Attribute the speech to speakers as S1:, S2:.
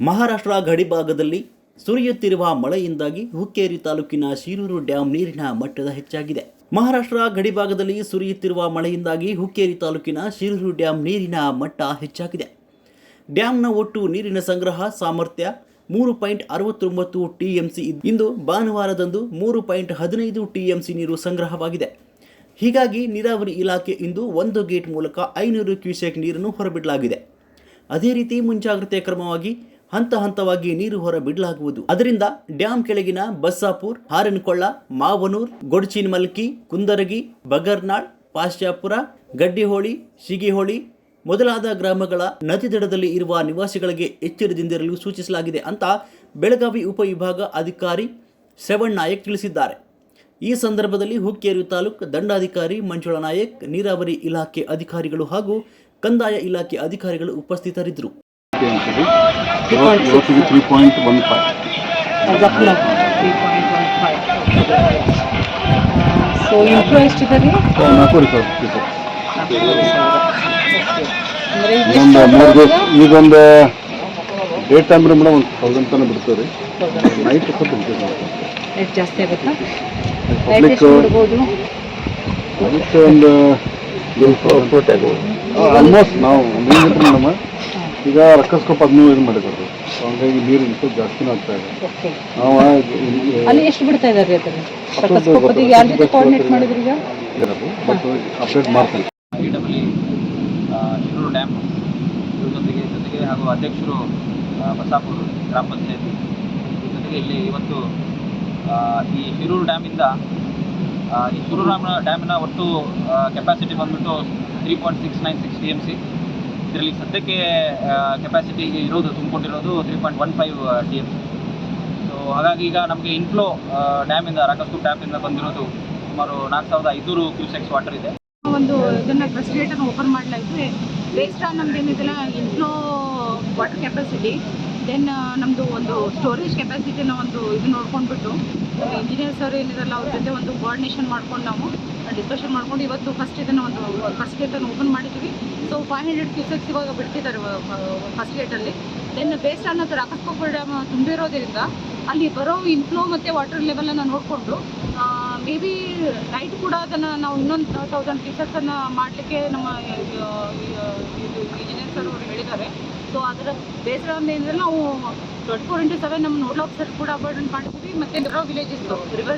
S1: ಮಹಾರಾಷ್ಟ್ರ ಗಡಿಭಾಗದಲ್ಲಿ ಸುರಿಯುತ್ತಿರುವ ಮಳೆಯಿಂದಾಗಿ ಹುಕ್ಕೇರಿ ತಾಲೂಕಿನ ಶಿರೂರು ಡ್ಯಾಂ ನೀರಿನ ಮಟ್ಟದ ಹೆಚ್ಚಾಗಿದೆ. ಮಹಾರಾಷ್ಟ್ರ ಗಡಿಭಾಗದಲ್ಲಿ ಸುರಿಯುತ್ತಿರುವ ಮಳೆಯಿಂದಾಗಿ ಹುಕ್ಕೇರಿ ತಾಲೂಕಿನ ಶಿರೂರು ಡ್ಯಾಂ ನೀರಿನ ಮಟ್ಟ ಹೆಚ್ಚಾಗಿದೆ. ಡ್ಯಾಂನ ಒಟ್ಟು ನೀರಿನ ಸಂಗ್ರಹ ಸಾಮರ್ಥ್ಯ ಮೂರು ಪಾಯಿಂಟ್ ಅರವತ್ತೊಂಬತ್ತು ಟಿಎಂಸಿ ಇಂದು ಭಾನುವಾರದಂದು ಮೂರು ಪಾಯಿಂಟ್ ಹದಿನೈದು ಟಿಎಂಸಿ ನೀರು ಸಂಗ್ರಹವಾಗಿದೆ. ಹೀಗಾಗಿ ನೀರಾವರಿ ಇಲಾಖೆ ಇಂದು ಒಂದು ಗೇಟ್ ಮೂಲಕ ಐನೂರು ಕ್ಯೂಸೆಕ್ ನೀರನ್ನು ಹೊರಬಿಡಲಾಗಿದೆ. ಅದೇ ರೀತಿ ಮುಂಜಾಗ್ರತೆ ಕ್ರಮವಾಗಿ ಹಂತ ಹಂತವಾಗಿ ನೀರು ಹೊರಬಿಡಲಾಗುವುದು ಅದರಿಂದ ಡ್ಯಾಂ ಕೆಳಗಿನ ಬಸ್ಸಾಪುರ್ ಹಾರನ್ಕೊಳ್ಳ ಮಾವನೂರ್ ಗೊಡ್ಚಿನ್ಮಲ್ಕಿ ಕುಂದರಗಿ, ಬಗರ್ನಾಳ್ ಪಾಶ್ಚಾಪುರ ಗಡ್ಡಿಹೋಳಿ, ಶಿಗಿಹೋಳಿ ಮೊದಲಾದ ಗ್ರಾಮಗಳ ನದಿ ದಡದಲ್ಲಿ ಇರುವ ನಿವಾಸಿಗಳಿಗೆ ಎಚ್ಚರದಿಂದಿರಲು ಸೂಚಿಸಲಾಗಿದೆ ಅಂತ ಬೆಳಗಾವಿ ಉಪವಿಭಾಗ ಅಧಿಕಾರಿ ಶ್ರವಣ್ ನಾಯಕ್ ತಿಳಿಸಿದ್ದಾರೆ. ಈ ಸಂದರ್ಭದಲ್ಲಿ ಹುಕ್ಕೇರಿ ತಾಲೂಕ್ ದಂಡಾಧಿಕಾರಿ ಮಂಜುಳಾ ನಾಯಕ್, ನೀರಾವರಿ ಇಲಾಖೆ ಅಧಿಕಾರಿಗಳು ಹಾಗೂ ಕಂದಾಯ ಇಲಾಖೆ ಅಧಿಕಾರಿಗಳು ಉಪಸ್ಥಿತರಿದ್ದರು.
S2: ಇವತ್ತು- ಇವತ್ತಿಗೆ three point one five
S3: as 3.15. So intro ಎಷ್ಟಿದೆ ರೀ
S2: ನಾಲ್ಕೂವರೆ ಸಾವಿರ ಒಂದು ಮೂರು ದಿವಸ ಈಗೊಂದು ಡೇ ಟೈಮ್ ರೀ ಮೇಡಮ್ ಒಂದು ತೌಸಂಡ್ ತನಕ ಬಿಡ್ತೀವಿ ರೀ ನೈಟ್ ಸ್ವಲ್ಪ ಬಿಡ್ತೀವಿ ನಾವು
S3: ಜಾಸ್ತಿ ಆಗುತ್ತಾ?
S2: ಪಬ್ಲಿಕ್ ಅದಕ್ಕೆ ಒಂದು ಆಲ್ಮೋಸ್ಟ್ ನಾವು ಮೇಡಮ್. ಈಗ ರಕ್ಕಸ್ಕೋಪ್ ಅದನ್ನೂ ಇದು ಮಾಡಿದ್ರು ಹಂಗಾಗಿ ನೀರು ಸ್ವಲ್ಪ ಜಾಸ್ತಿ ಆಗ್ತಾ ಇದೆ.
S3: ಓಕೆ.
S2: ನಾವು
S3: ಅಲ್ಲಿ ಎಷ್ಟು ಬಿಡ್ತಾ ಇದ್ದಾರೆ ರೀ ಅದನ್ನು
S2: ಹತ್ತೊಂದು
S3: ಯಾರ ಜೊತೆ ಕೋಆರ್ಡಿನೇಟ್ ಮಾಡಿದ್ರಿ ಈಗ?
S2: But update
S4: W Shiroor dam ಇದ್ರ ಜೊತೆಗೆ ಜೊತೆಗೆ ಹಾಗೂ ಅಧ್ಯಕ್ಷರು ಬಸಾಪುರ ಗ್ರಾಮ ಪಂಚಾಯತಿ. ಜೊತೆಗೆ ಇಲ್ಲಿ ಇವತ್ತು ಆ, ಈ ಶಿರೂರು ಡ್ಯಾಮಿಂದ ಈ ಶಿರೂರು ಡ್ಯಾಮ್ನ ಡ್ಯಾಮಿನ ಒಟ್ಟು ಕೆಪಾಸಿಟಿ ಬಂದ್ಬಿಟ್ಟು three point six nine six T M C ಇದರಲ್ಲಿ ಸದ್ಯಕ್ಕೆ ಕೆಪಾಸಿಟಿ ಇರೋದು, ತುಂಬಿಕೊಂಡಿರೋದು three point one five T M C ಹಾಗಾಗಿ ಈಗ ನಮಗೆ ಇನ್ಫ್ಲೋ ಡ್ಯಾಮಿಂದ ರಾಕಸ್ತು ಡ್ಯಾಮಿಂದ ಬಂದಿರೋದು ಸುಮಾರು ನಾಲ್ಕು ಸಾವಿರದ ಐದುನೂರು ಕ್ಯೂಸೆಕ್ಸ್ ವಾಟರ್ ಇದೆ.
S5: ಒಂದು ಇದನ್ನ ಕ್ರಸ್ಟ್ ಗೇಟ್ ಓಪನ್ ಮಾಡಲಾಯಿತು. ಬೇಸ್ಡ್ ಆನ್ ನಮ್ದು ಏನಿದೆಲ್ಲ ಇನ್ಫ್ಲೋ ವಾಟರ್ ಕೆಪಾಸಿಟಿ ದೆನ್ ನಮ್ಮದು ಒಂದು ಸ್ಟೋರೇಜ್ ಕೆಪಾಸಿಟಿನ ಒಂದು ಇದು ನೋಡ್ಕೊಂಡ್ಬಿಟ್ಟು ಇಂಜಿನಿಯರ್ಸ್ ಅವರು ಏನಿರಲ್ಲ ಅವ್ರ ಜೊತೆ ಒಂದು ಕೋಆರ್ಡಿನೇಷನ್ ಮಾಡ್ಕೊಂಡು ನಾವು ಡಿಸ್ಕಷನ್ ಮಾಡ್ಕೊಂಡು ಇವತ್ತು ಫಸ್ಟ್ ಇದನ್ನು ಒಂದು ಫಸ್ಟ್ ಗೇಟನ್ನು ಓಪನ್ ಮಾಡಿದ್ದೀವಿ ಸೊ ಫೈವ್ ಹಂಡ್ರೆಡ್ ಕ್ಯೂಸೆಕ್ಸ್ ಇವಾಗ ಬಿಡ್ತಿದ್ದಾರೆ ಫಸ್ಟ್ ಗೇಟಲ್ಲಿ ದೆನ್ ಬೇಸ್ಟ್ ಅನ್ನೋದು ರಾಕಸ್ಕೋಪ ಡ್ಯಾಮ್ ತುಂಬಿರೋದ್ರಿಂದ, ಅಲ್ಲಿ ಬರೋ ಇನ್ಫ್ಲೋ ಮತ್ತು ವಾಟರ್ ಲೆವೆಲನ್ನು ನೋಡಿಕೊಂಡು ಮೇ ಬಿ ನೈಟ್ ಕೂಡ ಅದನ್ನು ನಾವು ಇನ್ನೊಂದು ತೌಸಂಡ್ ಪೀಸಸನ್ನು ಮಾಡಲಿಕ್ಕೆ ನಮ್ಮ ಇಂಜಿನಿಯರ್ ಸರ್ ಅವರು ಹೇಳಿದ್ದಾರೆ. ಸೊ ಅದರ ಬೇಸರ ಏನಂದರೆ ನಾವು ಟ್ವೆಂಟಿ ಫೋರ್ ಇಂಟು ಸೆವೆನ್ ನಮ್ಮ ನೋಡಲ್ ಆಫೀಸರ್ ಕೂಡ ಅಪಾಯಿಂಟ್ಮೆಂಟ್ ಮಾಡ್ತೀವಿ ಮತ್ತು ವಿಲೇಜಸ್ ರಿವರ್